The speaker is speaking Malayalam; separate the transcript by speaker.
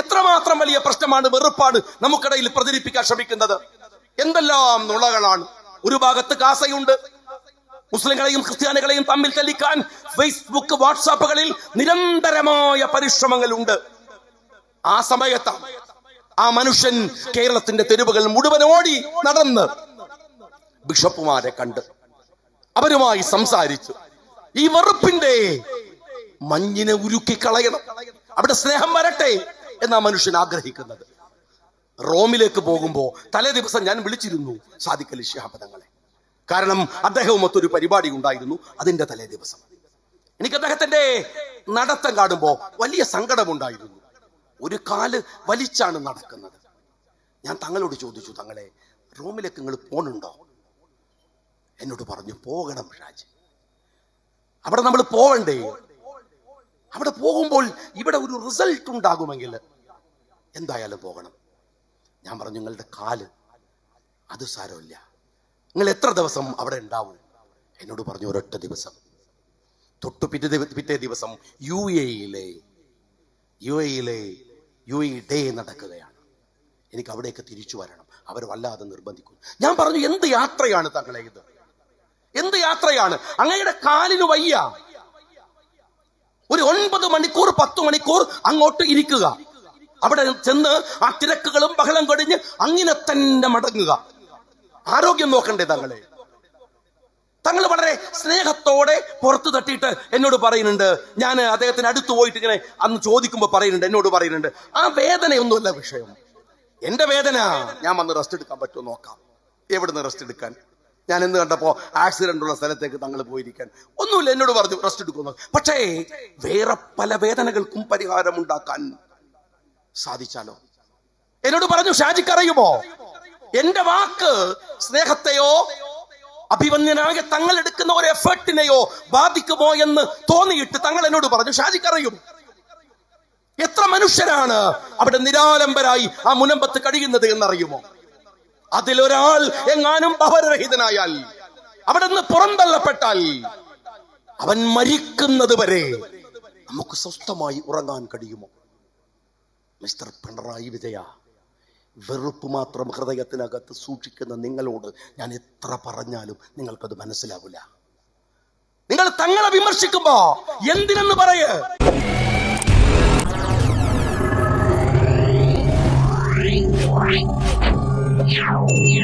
Speaker 1: എത്രമാത്രം വലിയ പ്രശ്നമാണ് വെറുപ്പാണ് നമുക്കിടയിൽ പ്രചരിപ്പിക്കാൻ ശ്രമിക്കുന്നത്? എന്തെല്ലാം നുളകളാണ് ഒരു ഭാഗത്ത് കാസയുണ്ട് മുസ്ലിങ്ങളെയും ക്രിസ്ത്യാനികളെയും തമ്മിൽ തെളിക്കാൻ ഫേസ്ബുക്ക് വാട്സാപ്പുകളിൽ നിരന്തരമായ പരിശ്രമങ്ങളുണ്ട്. ആ സമയത്താണ് ആ മനുഷ്യൻ കേരളത്തിന്റെ തെരുവുകൾ മുഴുവൻ ഓടി നടന്ന് ബിഷപ്പുമാരെ കണ്ട് അവരുമായി സംസാരിച്ചു. ഈ വെറുപ്പിന്റെ മഞ്ഞിനെ ഉരുക്കി കളയണം അവിടെ സ്നേഹം വരട്ടെ എന്നാ മനുഷ്യൻ ആഗ്രഹിക്കുന്നത്. റോമിലേക്ക് പോകുമ്പോ തലേ ദിവസം ഞാൻ വിളിച്ചിരുന്നു സാദിഖലി ശിഹാബദങ്ങളെ കാരണം അദ്ദേഹവും ഒരു പരിപാടി ഉണ്ടായിരുന്നു അതിന്റെ തലേ ദിവസം. എനിക്ക് അദ്ദേഹത്തിന്റെ നടത്തം കാണുമ്പോ വലിയ സങ്കടമുണ്ടായിരുന്നു. ഒരു കാൽ വലിച്ചാണ് നടക്കുന്നത്. ഞാൻ തങ്ങളോട് ചോദിച്ചു തങ്ങളെ റോമിലേക്ക് നിങ്ങൾ പോണുണ്ടോ? എന്നോട് പറഞ്ഞു പോകണം ഷാജി അവിടെ നമ്മൾ പോവണ്ടേ? അവിടെ പോകുമ്പോൾ ഇവിടെ ഒരു റിസൾട്ട് ഉണ്ടാകുമെങ്കിൽ എന്തായാലും പോകണം. ഞാൻ പറഞ്ഞു നിങ്ങളുടെ കാൽ അത് സാരമില്ല. നിങ്ങൾ എത്ര ദിവസം അവിടെ ഉണ്ടാവും? എന്നോട് പറഞ്ഞു ഒരൊറ്റ ദിവസം. തൊട്ടു പിറ്റേ പിറ്റേ ദിവസം യു എയിലെ യു എയിലെ യു എ ഡേ നടക്കുകയാണ്. എനിക്ക് അവിടേക്ക് തിരിച്ചു വരണം. അവർ വല്ലാതെ നിർബന്ധിക്കും ഞാൻ പറഞ്ഞു എന്ത് യാത്രയാണ് തങ്ങളെ ഇത്? എന്ത് യാത്രയാണ്? അങ്ങയുടെ കാലിന് വയ്യ. ഒരു ഒൻപത് മണിക്കൂർ പത്ത് മണിക്കൂർ അങ്ങോട്ട് ഇരിക്കുക. അവിടെ ചെന്ന് ആ തിരക്കുകളും ബഹളം കഴിഞ്ഞ് അങ്ങനെ തന്നെ മടങ്ങുക. ആരോഗ്യം നോക്കണ്ടേ തങ്ങളെ? തങ്ങൾ വളരെ സ്നേഹത്തോടെ പുറത്തു തട്ടിയിട്ട് എന്നോട് പറയുന്നുണ്ട്. ഞാൻ അദ്ദേഹത്തിന് അടുത്ത് പോയിട്ട് ഇങ്ങനെ അന്ന് ചോദിക്കുമ്പോൾ പറയുന്നുണ്ട് എന്നോട് പറയുന്നുണ്ട്. ആ വേദനയൊന്നുമല്ല വിഷയം. എന്റെ വേദന. ഞാൻ വന്ന് റെസ്റ്റ് എടുക്കാൻ പറ്റുമോ നോക്കാം. എവിടുന്ന് റെസ്റ്റ് എടുക്കാൻ? ഞാൻ എന്ന് കണ്ടപ്പോ ആക്സിഡന്റ് ഉള്ള സ്ഥലത്തേക്ക് തങ്ങൾ പോയിരിക്കാൻ. ഒന്നുമില്ല എന്നോട് പറഞ്ഞു റെസ്റ്റ് എടുക്കുന്നു. പക്ഷേ വേറെ പല വേദനകൾക്കും പരിഹാരമുണ്ടാക്കാൻ സാധിച്ചാലോ? എന്നോട് പറഞ്ഞു ഷാജിക്ക് അറിയുമോ? എന്റെ വാക്ക് സ്നേഹത്തെയോ അഭിമന്യനായ തങ്ങൾ എടുക്കുന്ന ഒരു എഫേർട്ടിനെയോ ബാധിക്കുമോ എന്ന് തോന്നിയിട്ട് തങ്ങൾ എന്നോട് പറഞ്ഞു ഷാജിക്ക് അറിയും. എത്ര മനുഷ്യരാണ് അവിടെ നിരാലംബരായി ആ മുനമ്പത്ത് കഴിയുന്നത് എന്നറിയുമോ? അതിലൊരാൾ എങ്ങാനും ഭവരഹിതനായാൽ അവിടെ നിന്ന് പുറന്തള്ളപ്പെട്ടാൽ അവൻ മരിക്കുന്നത് വരെ നമുക്ക് സ്വസ്ഥമായി ഉറങ്ങാൻ കഴിയുമോ? മിസ്റ്റർ പിണറായി വിജയ വെറുപ്പ് മാത്രം ഹൃദയത്തിനകത്ത് സൂക്ഷിക്കുന്ന നിങ്ങളോട് ഞാൻ എത്ര പറഞ്ഞാലും നിങ്ങൾക്കത് മനസ്സിലാവില്ല. നിങ്ങൾ തങ്ങളെ വിമർശിക്കുമ്പോ എന്തിനെന്ന് പറയേ? Yeah.